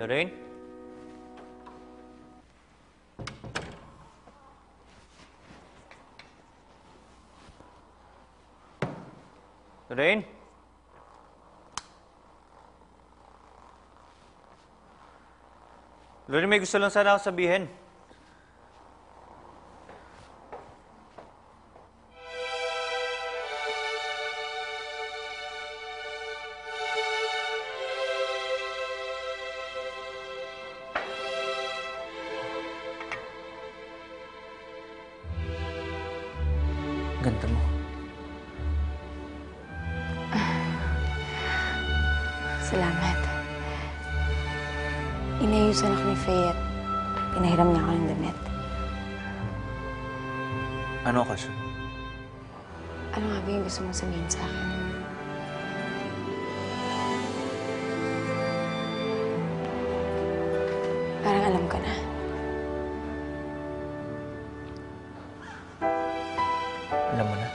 Lorraine? Lorraine? Lorraine, may gusto lang sana ako sabihin. Ganda mo. Salamat. Inayusan ako ni Faye at pinahiram niya ako ng damit. Ano okasyon? Ano nga ba yung gusto mong sabihin sa akin? Parang alam ko na. Alam mo na.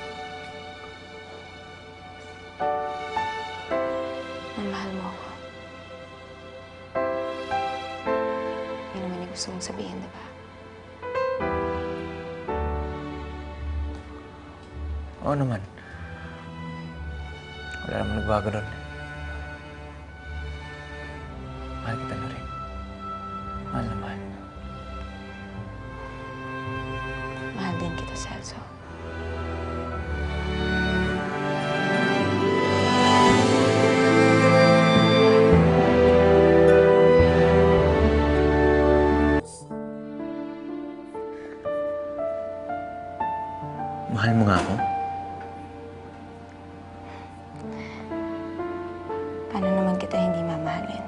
na mahal mo ako. Yun naman yung gusto mong sabihin, di ba? Oo naman. Wala naman nagbago doon. Mahal kita na rin. Mahal na. Mahal ako? Paano naman kita hindi mamahalin?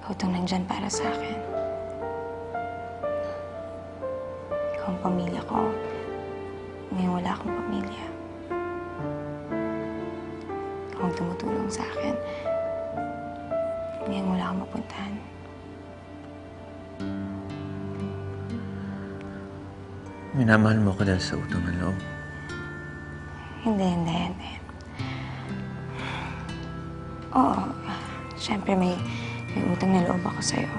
Ikaw itong nandyan para sa akin. Ikaw ang pamilya ko. Ngayon wala akong pamilya. Ikaw ang tumutulong sa akin. Ngayon wala akong mapuntahan. Minamahal mo ko dahil sa utang ng loob. Hindi, hindi, hindi. Oo, syempre may, may utang na loob ako sa'yo.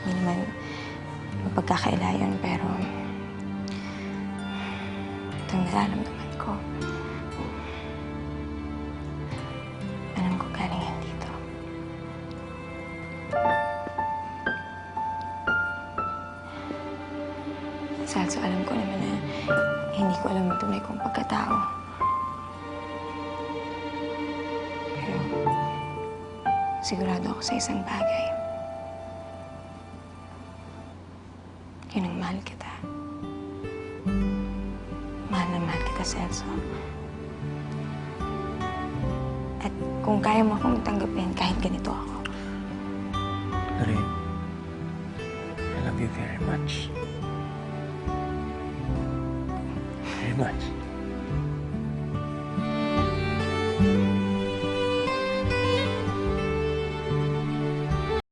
Hindi naman mapagkakaila yun, pero ito ang nararamdaman ko. Salso, alam ko naman na hindi ko alam ang tunay kong pagkatao. Pero sigurado ako sa isang bagay. Yun ang mahal kita. Mahal na mahal kita, Celso. At kung kaya mo akong tanggapin kahit ganito ako, Lorraine, I love you very much. much.